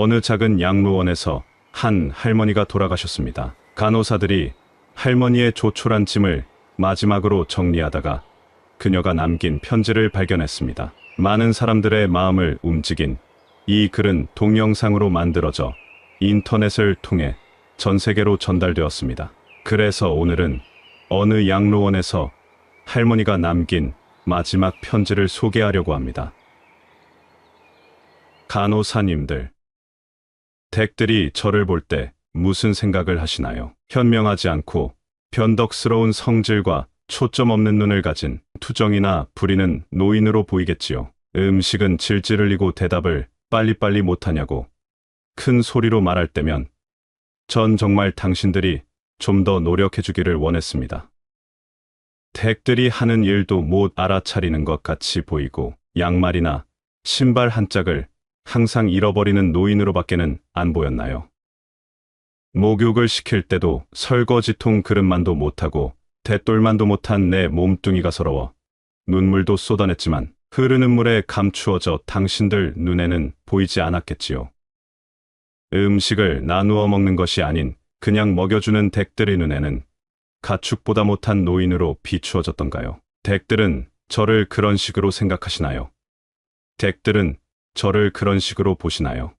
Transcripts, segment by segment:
어느 작은 양로원에서 한 할머니가 돌아가셨습니다. 간호사들이 할머니의 조촐한 짐을 마지막으로 정리하다가 그녀가 남긴 편지를 발견했습니다. 많은 사람들의 마음을 움직인 이 글은 동영상으로 만들어져 인터넷을 통해 전 세계로 전달되었습니다. 그래서 오늘은 어느 양로원에서 할머니가 남긴 마지막 편지를 소개하려고 합니다. 간호사님들, 댁들이 저를 볼 때 무슨 생각을 하시나요? 현명하지 않고 변덕스러운 성질과 초점 없는 눈을 가진 투정이나 부리는 노인으로 보이겠지요. 음식은 질질 흘리고 대답을 빨리빨리 못하냐고 큰 소리로 말할 때면 전 정말 당신들이 좀 더 노력해 주기를 원했습니다. 댁들이 하는 일도 못 알아차리는 것 같이 보이고 양말이나 신발 한 짝을 항상 잃어버리는 노인으로밖에는 안 보였나요? 목욕을 시킬 때도 설거지통 그릇만도 못하고 대돌만도 못한 내 몸뚱이가 서러워 눈물도 쏟아냈지만 흐르는 물에 감추어져 당신들 눈에는 보이지 않았겠지요. 음식을 나누어 먹는 것이 아닌 그냥 먹여주는 댁들의 눈에는 가축보다 못한 노인으로 비추어졌던가요? 댁들은 저를 그런 식으로 생각하시나요? 댁들은 저를 그런 식으로 보시나요?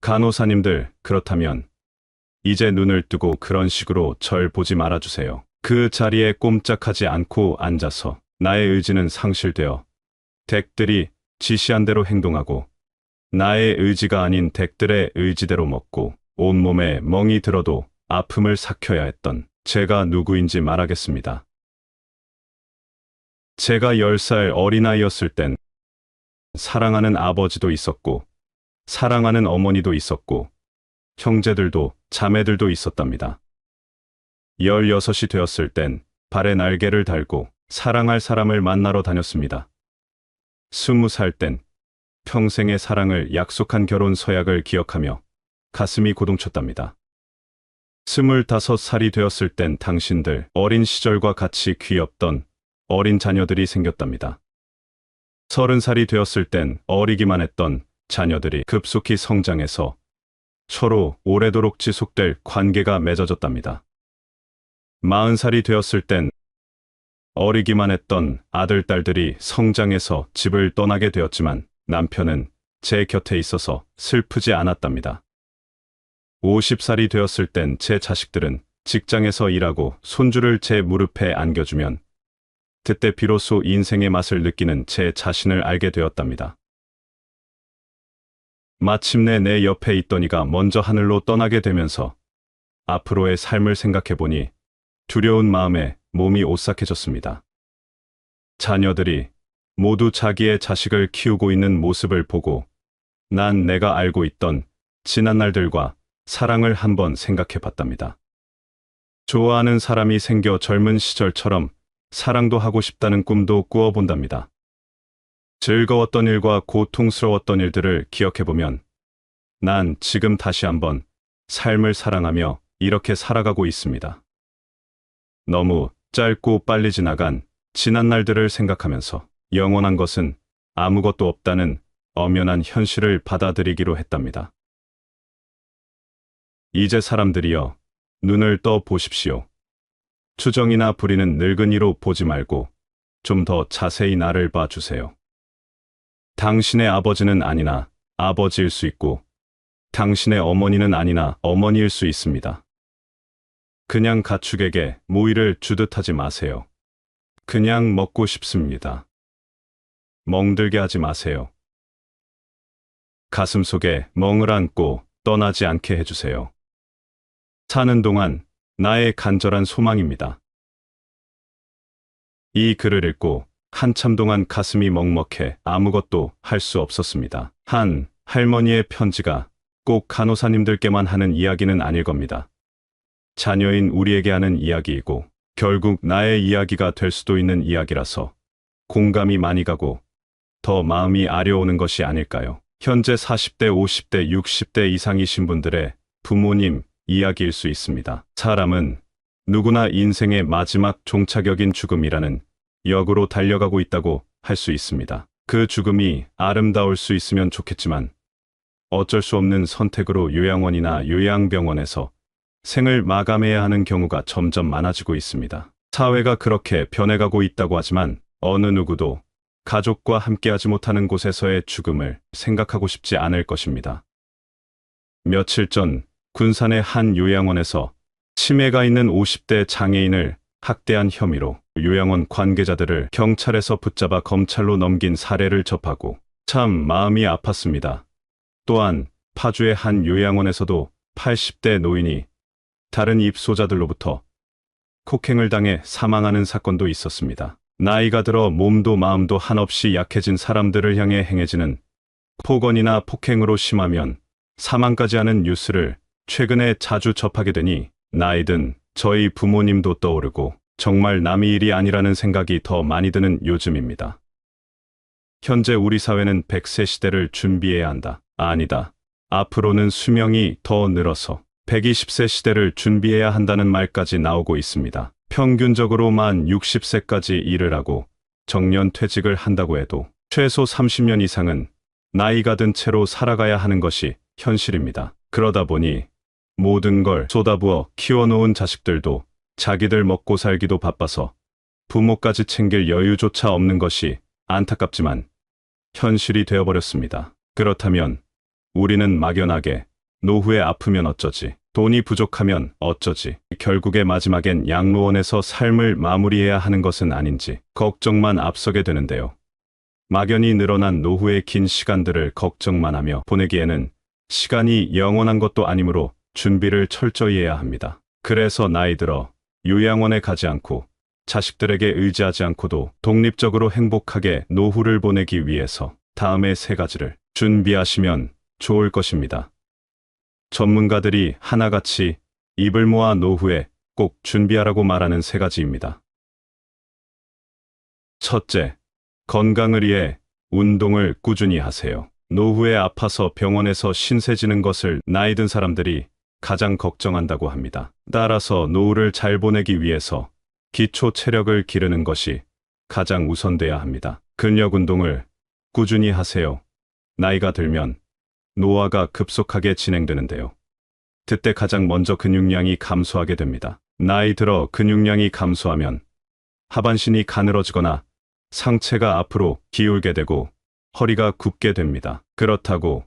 간호사님들, 그렇다면 이제 눈을 뜨고 그런 식으로 절 보지 말아주세요. 그 자리에 꼼짝하지 않고 앉아서 나의 의지는 상실되어 댁들이 지시한 대로 행동하고 나의 의지가 아닌 댁들의 의지대로 먹고 온몸에 멍이 들어도 아픔을 삭혀야 했던 제가 누구인지 말하겠습니다. 제가 10살 어린아이였을 땐 사랑하는 아버지도 있었고 사랑하는 어머니도 있었고 형제들도 자매들도 있었답니다. 16이 되었을 땐 발에 날개를 달고 사랑할 사람을 만나러 다녔습니다. 20살 땐 평생의 사랑을 약속한 결혼 서약을 기억하며 가슴이 고동쳤답니다. 25살이 되었을 땐 당신들 어린 시절과 같이 귀엽던 어린 자녀들이 생겼답니다. 30살이 되었을 땐 어리기만 했던 자녀들이 급속히 성장해서 서로 오래도록 지속될 관계가 맺어졌답니다. 40살이 되었을 땐 어리기만 했던 아들, 딸들이 성장해서 집을 떠나게 되었지만 남편은 제 곁에 있어서 슬프지 않았답니다. 50살이 되었을 땐 제 자식들은 직장에서 일하고 손주를 제 무릎에 안겨주면 그때 비로소 인생의 맛을 느끼는 제 자신을 알게 되었답니다. 마침내 내 옆에 있던 이가 먼저 하늘로 떠나게 되면서 앞으로의 삶을 생각해보니 두려운 마음에 몸이 오싹해졌습니다. 자녀들이 모두 자기의 자식을 키우고 있는 모습을 보고 난 내가 알고 있던 지난 날들과 사랑을 한번 생각해 봤답니다. 좋아하는 사람이 생겨 젊은 시절처럼 사랑도 하고 싶다는 꿈도 꾸어본답니다. 즐거웠던 일과 고통스러웠던 일들을 기억해보면 난 지금 다시 한번 삶을 사랑하며 이렇게 살아가고 있습니다. 너무 짧고 빨리 지나간 지난 날들을 생각하면서 영원한 것은 아무것도 없다는 엄연한 현실을 받아들이기로 했답니다. 이제 사람들이여 눈을 떠 보십시오. 추정이나 부리는 늙은이로 보지 말고 좀 더 자세히 나를 봐주세요. 당신의 아버지는 아니나 아버지일 수 있고 당신의 어머니는 아니나 어머니일 수 있습니다. 그냥 가축에게 모이를 주듯 하지 마세요. 그냥 먹고 싶습니다. 멍들게 하지 마세요. 가슴 속에 멍을 안고 떠나지 않게 해주세요. 사는 동안 나의 간절한 소망입니다. 이 글을 읽고 한참 동안 가슴이 먹먹해 아무것도 할 수 없었습니다. 한 할머니의 편지가 꼭 간호사님들께만 하는 이야기는 아닐 겁니다. 자녀인 우리에게 하는 이야기이고 결국 나의 이야기가 될 수도 있는 이야기라서 공감이 많이 가고 더 마음이 아려오는 것이 아닐까요? 현재 40대, 50대, 60대 이상이신 분들의 부모님 이야기일 수 있습니다. 사람은 누구나 인생의 마지막 종착역인 죽음이라는 역으로 달려가고 있다고 할 수 있습니다. 그 죽음이 아름다울 수 있으면 좋겠지만 어쩔 수 없는 선택으로 요양원이나 요양병원에서 생을 마감해야 하는 경우가 점점 많아지고 있습니다. 사회가 그렇게 변해가고 있다고 하지만 어느 누구도 가족과 함께하지 못하는 곳에서의 죽음을 생각하고 싶지 않을 것입니다. 며칠 전 군산의 한 요양원에서 치매가 있는 50대 장애인을 학대한 혐의로 요양원 관계자들을 경찰에서 붙잡아 검찰로 넘긴 사례를 접하고 참 마음이 아팠습니다. 또한 파주의 한 요양원에서도 80대 노인이 다른 입소자들로부터 폭행을 당해 사망하는 사건도 있었습니다. 나이가 들어 몸도 마음도 한없이 약해진 사람들을 향해 행해지는 폭언이나 폭행으로 심하면 사망까지 하는 뉴스를 최근에 자주 접하게 되니 나이 든 저희 부모님도 떠오르고 정말 남의 일이 아니라는 생각이 더 많이 드는 요즘입니다. 현재 우리 사회는 100세 시대를 준비해야 한다. 아니다. 앞으로는 수명이 더 늘어서 120세 시대를 준비해야 한다는 말까지 나오고 있습니다. 평균적으로 만 60세까지 일을 하고 정년 퇴직을 한다고 해도 최소 30년 이상은 나이가 든 채로 살아가야 하는 것이 현실입니다. 그러다 보니 모든 걸 쏟아부어 키워놓은 자식들도 자기들 먹고 살기도 바빠서 부모까지 챙길 여유조차 없는 것이 안타깝지만 현실이 되어버렸습니다. 그렇다면 우리는 막연하게 노후에 아프면 어쩌지, 돈이 부족하면 어쩌지, 결국에 마지막엔 양로원에서 삶을 마무리해야 하는 것은 아닌지 걱정만 앞서게 되는데요. 막연히 늘어난 노후의 긴 시간들을 걱정만 하며 보내기에는 시간이 영원한 것도 아니므로 준비를 철저히 해야 합니다. 그래서 나이 들어 요양원에 가지 않고 자식들에게 의지하지 않고도 독립적으로 행복하게 노후를 보내기 위해서 다음의 세 가지를 준비하시면 좋을 것입니다. 전문가들이 하나같이 입을 모아 노후에 꼭 준비하라고 말하는 세 가지입니다. 첫째, 건강을 위해 운동을 꾸준히 하세요. 노후에 아파서 병원에서 신세지는 것을 나이 든 사람들이 가장 걱정한다고 합니다. 따라서 노후를 잘 보내기 위해서 기초 체력을 기르는 것이 가장 우선돼야 합니다. 근력 운동을 꾸준히 하세요. 나이가 들면 노화가 급속하게 진행되는데요. 그때 가장 먼저 근육량이 감소하게 됩니다. 나이 들어 근육량이 감소하면 하반신이 가늘어지거나 상체가 앞으로 기울게 되고 허리가 굽게 됩니다. 그렇다고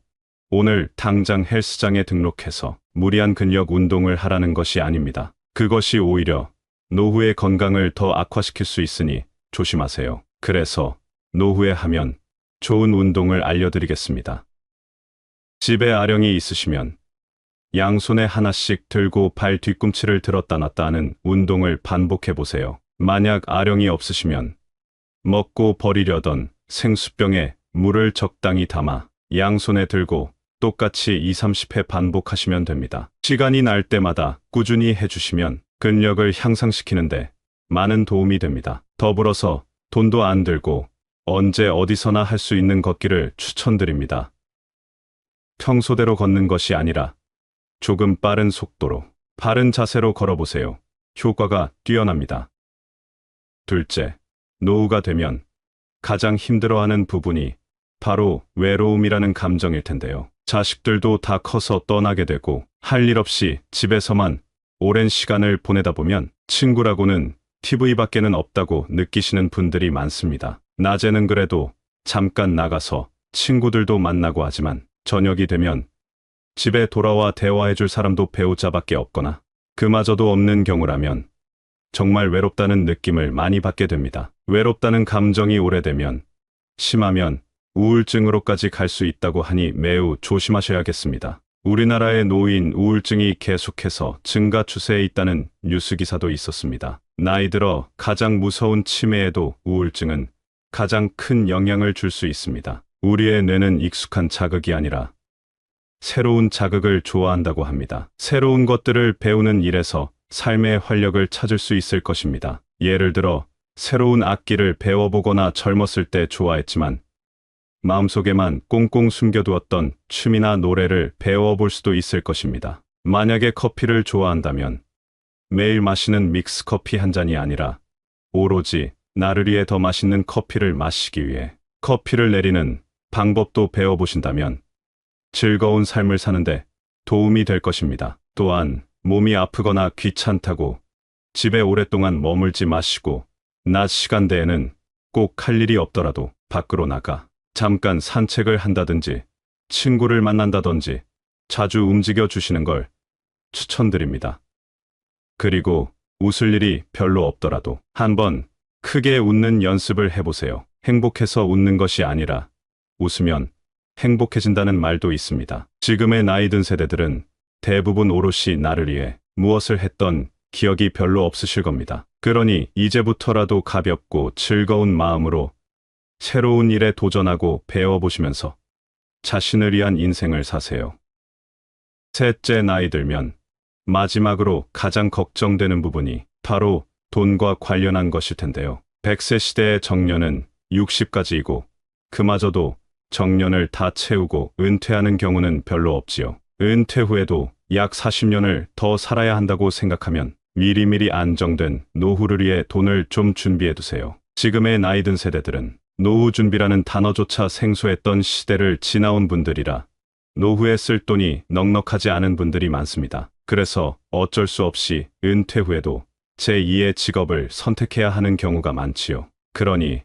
오늘 당장 헬스장에 등록해서 무리한 근력 운동을 하라는 것이 아닙니다. 그것이 오히려 노후의 건강을 더 악화시킬 수 있으니 조심하세요. 그래서 노후에 하면 좋은 운동을 알려드리겠습니다. 집에 아령이 있으시면 양손에 하나씩 들고 발 뒤꿈치를 들었다 놨다 하는 운동을 반복해 보세요. 만약 아령이 없으시면 먹고 버리려던 생수병에 물을 적당히 담아 양손에 들고 똑같이 2, 30회 반복하시면 됩니다. 시간이 날 때마다 꾸준히 해주시면 근력을 향상시키는데 많은 도움이 됩니다. 더불어서 돈도 안 들고 언제 어디서나 할 수 있는 걷기를 추천드립니다. 평소대로 걷는 것이 아니라 조금 빠른 속도로 바른 자세로 걸어보세요. 효과가 뛰어납니다. 둘째, 노후가 되면 가장 힘들어하는 부분이 바로 외로움이라는 감정일 텐데요. 자식들도 다 커서 떠나게 되고 할 일 없이 집에서만 오랜 시간을 보내다 보면 친구라고는 TV밖에는 없다고 느끼시는 분들이 많습니다. 낮에는 그래도 잠깐 나가서 친구들도 만나고 하지만 저녁이 되면 집에 돌아와 대화해줄 사람도 배우자밖에 없거나 그마저도 없는 경우라면 정말 외롭다는 느낌을 많이 받게 됩니다. 외롭다는 감정이 오래되면 심하면 우울증으로까지 갈 수 있다고 하니 매우 조심하셔야겠습니다. 우리나라의 노인 우울증이 계속해서 증가 추세에 있다는 뉴스 기사도 있었습니다. 나이 들어 가장 무서운 치매에도 우울증은 가장 큰 영향을 줄 수 있습니다. 우리의 뇌는 익숙한 자극이 아니라 새로운 자극을 좋아한다고 합니다. 새로운 것들을 배우는 일에서 삶의 활력을 찾을 수 있을 것입니다. 예를 들어 새로운 악기를 배워보거나 젊었을 때 좋아했지만 마음속에만 꽁꽁 숨겨두었던 춤이나 노래를 배워볼 수도 있을 것입니다. 만약에 커피를 좋아한다면 매일 마시는 믹스 커피 한 잔이 아니라 오로지 나를 위해 더 맛있는 커피를 마시기 위해 커피를 내리는 방법도 배워보신다면 즐거운 삶을 사는데 도움이 될 것입니다. 또한 몸이 아프거나 귀찮다고 집에 오랫동안 머물지 마시고 낮 시간대에는 꼭 할 일이 없더라도 밖으로 나가 잠깐 산책을 한다든지 친구를 만난다든지 자주 움직여 주시는 걸 추천드립니다. 그리고 웃을 일이 별로 없더라도 한번 크게 웃는 연습을 해보세요. 행복해서 웃는 것이 아니라 웃으면 행복해진다는 말도 있습니다. 지금의 나이 든 세대들은 대부분 오롯이 나를 위해 무엇을 했던 기억이 별로 없으실 겁니다. 그러니 이제부터라도 가볍고 즐거운 마음으로 새로운 일에 도전하고 배워보시면서 자신을 위한 인생을 사세요. 셋째 나이 들면 마지막으로 가장 걱정되는 부분이 바로 돈과 관련한 것일 텐데요. 100세 시대의 정년은 60까지이고 그마저도 정년을 다 채우고 은퇴하는 경우는 별로 없지요. 은퇴 후에도 약 40년을 더 살아야 한다고 생각하면 미리미리 안정된 노후를 위해 돈을 좀 준비해 두세요. 지금의 나이 든 세대들은 노후 준비라는 단어조차 생소했던 시대를 지나온 분들이라 노후에 쓸 돈이 넉넉하지 않은 분들이 많습니다. 그래서 어쩔 수 없이 은퇴 후에도 제2의 직업을 선택해야 하는 경우가 많지요. 그러니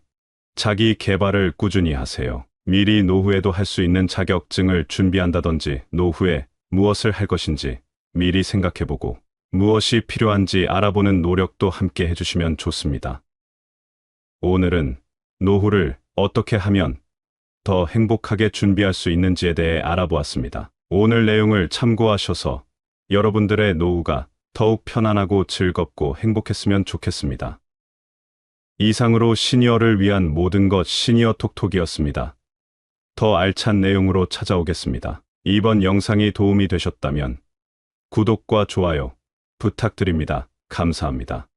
자기 개발을 꾸준히 하세요. 미리 노후에도 할 수 있는 자격증을 준비한다든지 노후에 무엇을 할 것인지 미리 생각해보고 무엇이 필요한지 알아보는 노력도 함께 해주시면 좋습니다. 오늘은 노후를 어떻게 하면 더 행복하게 준비할 수 있는지에 대해 알아보았습니다. 오늘 내용을 참고하셔서 여러분들의 노후가 더욱 편안하고 즐겁고 행복했으면 좋겠습니다. 이상으로 시니어를 위한 모든 것 시니어 톡톡이었습니다. 더 알찬 내용으로 찾아오겠습니다. 이번 영상이 도움이 되셨다면 구독과 좋아요 부탁드립니다. 감사합니다.